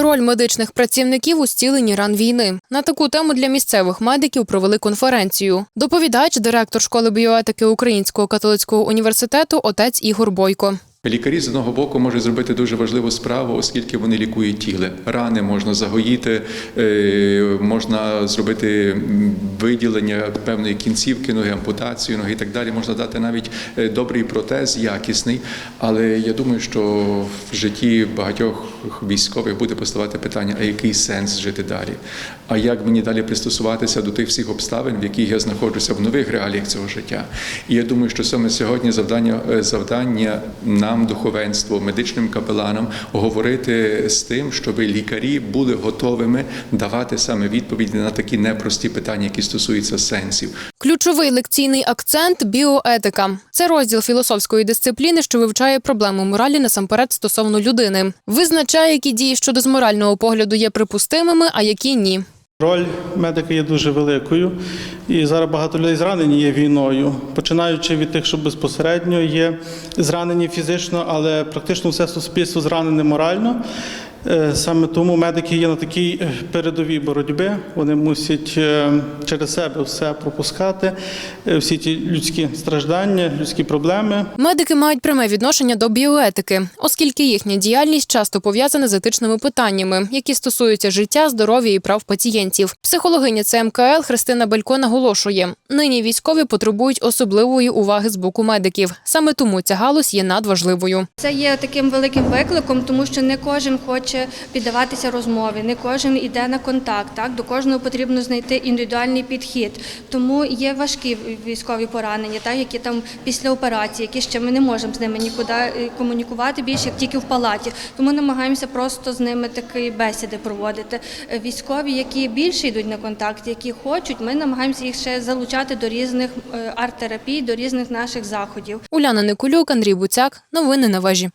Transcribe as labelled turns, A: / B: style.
A: Роль медичних працівників у стіленні ран війни. На таку тему для місцевих медиків провели конференцію. Доповідач, директор школи біоетики Українського католицького університету, отець Ігор Бойко.
B: Лікарі з одного боку можуть зробити дуже важливу справу, оскільки вони лікують тіло. Рани можна загоїти, е, можна зробити виділення певної кінцівки ноги, ампутацію ноги і так далі. Можна дати навіть е, добрий протез, якісний. Але я думаю, що в житті багатьох військових буде поставати питання: а який сенс жити далі? А як мені далі пристосуватися до тих всіх обставин, в яких я знаходжуся в нових реаліях цього життя? І я думаю, що саме сьогодні завдання е, завдання нам, духовенству, медичним капеланам, говорити з тим, щоб лікарі були готовими давати саме відповіді на такі непрості питання, які стосуються сенсів.
A: Ключовий лекційний акцент біоетика. Це розділ філософської дисципліни, що вивчає проблему моралі насамперед стосовно людини. Визначає, які дії щодо з морального погляду є припустимими, а які ні.
C: Роль медика є дуже великою, і зараз багато людей зранені є війною, починаючи від тих, що безпосередньо є зранені фізично, але практично все суспільство зранене морально. Е, Саме тому медики є на такій е, передовій боротьбі. Вони мусять е, через себе все пропускати, всі ті людські страждання, людські проблеми.
A: Медики мають пряме відношення до біоетики, оскільки їхня діяльність часто пов'язана з етичними питаннями, які стосуються життя, здоров'я і прав пацієнтів. Психологиня ЦМКЛ Христина Белько наголошує: нині військові потребують особливої уваги з боку медиків. Саме тому ця галузь є надважливою.
D: Це є таким великим викликом, тому що не кожен хоче піддаватися розмові, не кожен йде на контакт. Так до кожного потрібно знайти індивідуальний підхід. Тому є важкі військові поранення, так які там після операції, які ще ми не можемо з ними нікуди е, комунікувати більше як тільки в палаті. Тому намагаємося просто з ними такі бесіди проводити. Е, Військові, які більше йдуть на контакт, які хочуть, ми намагаємося їх ще залучати до різних е, арт-терапій, до різних наших заходів.
A: Уляна Никулюк, Андрій Буцяк. Новини на вежі.